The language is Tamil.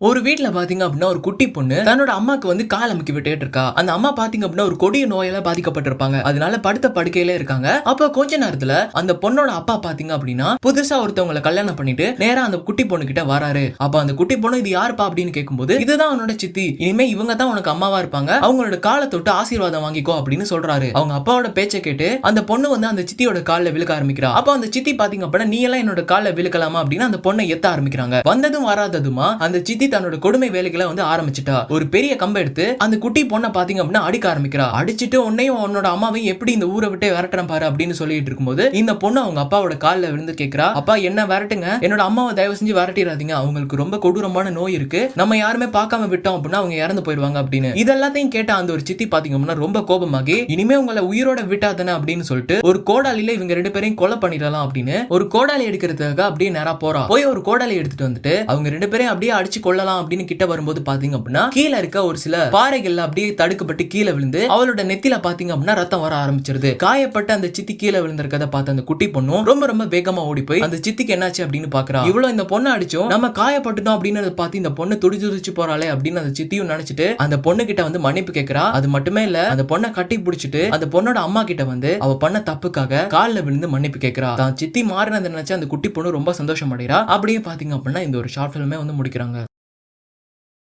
ஒரு வீட்டில் பார்த்தீங்க அப்படின்னா ஒரு குட்டி பொண்ணு தன்னோட அம்மாக்கு வந்து கால் அமுக்கி விட்டுட்டு இருக்கா. அந்த அம்மா பாத்தீங்க அப்படின்னா ஒரு கொடிய நோயால பாதிக்கப்பட்டிருப்பாங்க. அதனால படுத்த படுக்கையில இருக்காங்க. அப்ப கொஞ்ச நேரத்துல அந்த பொண்ணோட அப்பா பாத்தீங்க அப்படின்னா புதுசா ஒருத்தவங்களை கல்யாணம் பண்ணிட்டு நேரா அந்த குட்டி பொண்ணு கிட்ட வராரு. அப்ப அந்த குட்டி பொண்ணு இது யாருப்பா? அப்படின்னு கேட்கும்போது இதுதான் அவனோட சித்தி. இனிமே இவங்க தான் உனக்கு அம்மாவா இருப்பாங்க. அவங்களோட காலை தொட்டு ஆசீர்வாதம் வாங்கிக்கோ அப்படின்னு சொல்றாரு. அவங்க அப்பாவோட பேச்சை கேட்டு அந்த பொண்ணு வந்து அந்த சித்தியோட காலில் விழுக்க ஆரம்பிக்கிறா. அப்ப அந்த சித்தி பாத்தீங்க அப்படின்னா நீ எல்லாம் என்னோட காலில் விழுக்கலாமா? அப்படின்னு அந்த பொண்ணை எத்த ஆரம்பிக்கிறாங்க. வந்ததும் வராததுமா அந்த சித்தி தன்னோட கொடுமை வேலைகளை வந்து ஆரம்பிச்சிட்டா. ஒரு பெரிய கம்பை எடுத்து அந்த குட்டி பொண்ணை பாத்தீங்க அப்படின்னா அடிக்க ஆரம்பிக்கிறா. அடிச்சுட்டு உன்னையும் உன்னோட அம்மாவையும் எப்படி இந்த ஊரை விட்டு விரட்டுறேன் பாரு அப்படின்னு சொல்லிட்டு இருக்கும்போது இந்த பொண்ணு அவங்க அப்பாவோட காலில் விழுந்து கேக்குறா. அப்பா என்ன விரட்டுங்க? என்னோட அம்மாவை தயவு செஞ்சு விரட்டிடாதீங்க. அவங்களுக்கு ரொம்ப கொடூரமான நோய் இருக்கு. நம்ம யாருமே பார்க்காம விட்டோம் அப்படின்னா அவங்க இறந்து போயிடுவாங்க அப்படின்னு. இதெல்லாத்தையும் கேட்ட அந்த ஒரு சித்தி பாத்தீங்க அப்படின்னா ரொம்ப கோபமாகி இனிமே உங்களை உயிரோட விட்டாதானே அப்படின்னு சொல்லிட்டு ஒரு கோடாலியில இவங்க ரெண்டு பேரையும் கொலை பண்ணிடலாம் அப்படின்னு. ஒரு கோடாலி எடுக்கிறதுக்காக அப்படியே நேரா போறா. போய் ஒரு கோடாலி எடுத்துட்டு வந்துட்டு அவங்க ரெண்டு பேரையும் அப்படியே அடிச்சு கொலை கொள்ளலாம் அப்படின்னு கிட்ட வரும்போது பாத்தீங்க அப்படின்னா கீழே இருக்க ஒரு சில பாறைகள்ல அப்படியே தடுக்கப்பட்டு கீழே விழுந்து அவளோட நெத்தில பாத்தீங்க அப்படின்னா ரத்தம் வர ஆரம்பிச்சிருது. காயப்பட்ட அந்த சித்தி கீழே விழுந்திருக்கத பார்த்த அந்த குட்டி பொண்ணும் ரொம்ப ரொம்ப வேகமா ஓடி போய் அந்த சித்திக்கு என்னாச்சு அப்படின்னு பாக்குறா. இவ்வளவு இந்த பொண்ணு அடிச்சோம் நம்ம காயப்பட்டுட்டோம் அப்படின்னு பார்த்து இந்த பொண்ணு துடிச்சு துடிச்சு போறாளே அப்படின்னு அந்த சித்தியும் நினைச்சிட்டு அந்த பொண்ணு கிட்ட வந்து மன்னிப்பு கேக்குறா. அது மட்டுமே இல்ல அந்த பொண்ணை கட்டி பிடிச்சிட்டு அந்த பொண்ணோட அம்மா கிட்ட வந்து அவ பண்ண தப்புக்காக கால்ல விழுந்து மன்னிப்பு கேக்குறா. தான் சித்தி மாறினதை நினைச்சு அந்த குட்டி பொண்ணு ரொம்ப சந்தோஷம் அடைகிறா அப்படியே பாத்தீங்க அப்படின்னா இந்த ஒரு ஷார்ட் ஃபிலிமே வந்து முடிக்கிறாங்க.